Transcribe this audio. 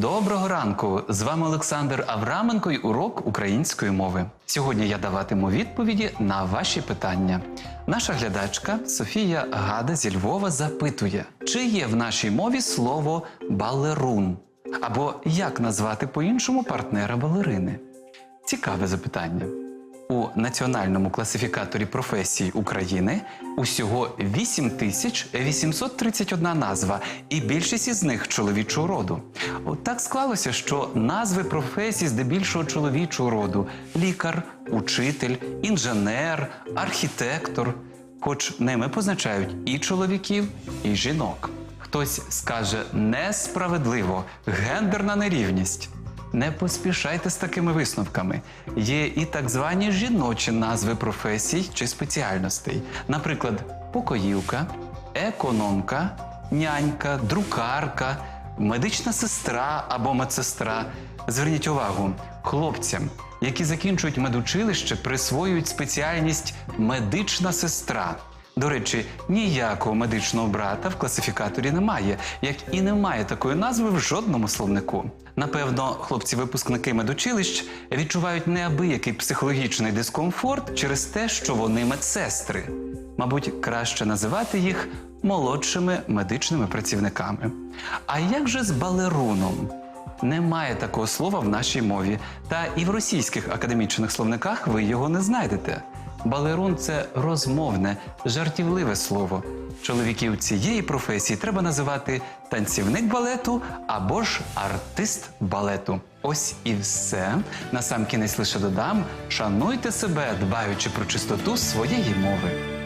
Доброго ранку! З вами Олександр Авраменко і урок української мови. Сьогодні я даватиму відповіді на ваші питання. Наша глядачка Софія Гада зі Львова запитує, чи є в нашій мові слово балерун, або як назвати по-іншому партнера балерини. Цікаве запитання. У національному класифікаторі професій України усього 8831 назва, і більшість із них чоловічого роду. От так склалося, що назви професій здебільшого чоловічого роду: лікар, учитель, інженер, архітектор, хоч ними позначають і чоловіків, і жінок. Хтось скаже несправедливо, гендерна нерівність. Не поспішайте з такими висновками. Є і так звані жіночі назви професій чи спеціальностей, наприклад, покоївка, економка, нянька, друкарка, медична сестра або медсестра. Зверніть увагу, хлопцям, які закінчують медучилище, присвоюють спеціальність медична сестра. До речі, ніякого медичного брата в класифікаторі немає, як і немає такої назви в жодному словнику. Напевно, хлопці-випускники медучилищ відчувають неабиякий психологічний дискомфорт через те, що вони медсестри. Мабуть, краще називати їх молодшими медичними працівниками. А як же з балеруном? Немає такого слова в нашій мові, та і в російських академічних словниках ви його не знайдете. Балерун це розмовне, жартівливе слово. Чоловіків цієї професії треба називати танцівник балету або ж артист балету. Ось і все. Насамкінець лише додам: шануйте себе, дбаючи про чистоту своєї мови.